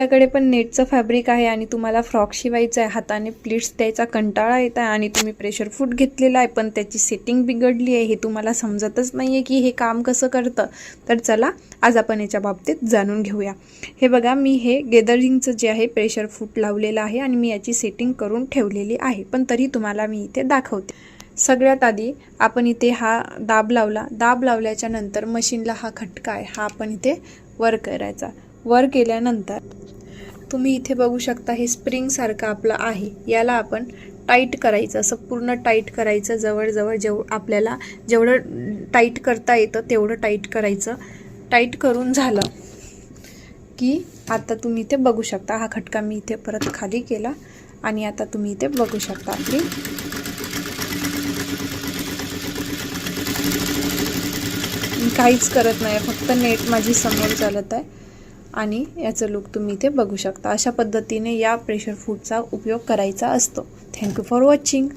आपल्याकडे पण नेटचं फॅब्रिक आहे आणि तुम्हाला फ्रॉक शिवायचं आहे हाताने प्लीट्स द्यायचा कंटाळा येत आहे आणि तुम्ही प्रेशर फूट घेतलेला आहे पण त्याची सेटिंग बिघडली आहे हे तुम्हाला समजतच नाही आहे की हे काम कसं करतं. तर चला आज आपण याच्या बाबतीत जाणून घेऊया. हे बघा मी हे गेदरिंगचं जे आहे प्रेशर फूट लावलेलं आहे आणि मी याची सेटिंग करून ठेवलेली आहे पण तरी तुम्हाला मी इथे दाखवते. सगळ्यात आधी आपण इथे हा दाब लावला. दाब लावल्याच्या नंतर मशीनला हा खटका आहे हा आपण इथे वर करायचा. वर केल्यानंतर तुम्ही इथे बघू शकता हे स्प्रिंगसारखं आपलं आहे. याला आपण टाईट करायचं असं पूर्ण टाईट करायचं जवळजवळ जेव आपल्याला जेवढं टाईट करता येतं तेवढं टाईट करायचं. टाईट करून झालं की आता तुम्ही इथे बघू शकता हा खटका मी इथे परत खाली केला आणि आता तुम्ही इथे बघू शकता की काहीच करत नाही फक्त नेट माझी समोर चालत आहे. आणि याचं लुक तुम्ही इथे बघू शकता. अशा पद्धतीने या प्रेशर फूडचा उपयोग करायचा असतो. Thank you for watching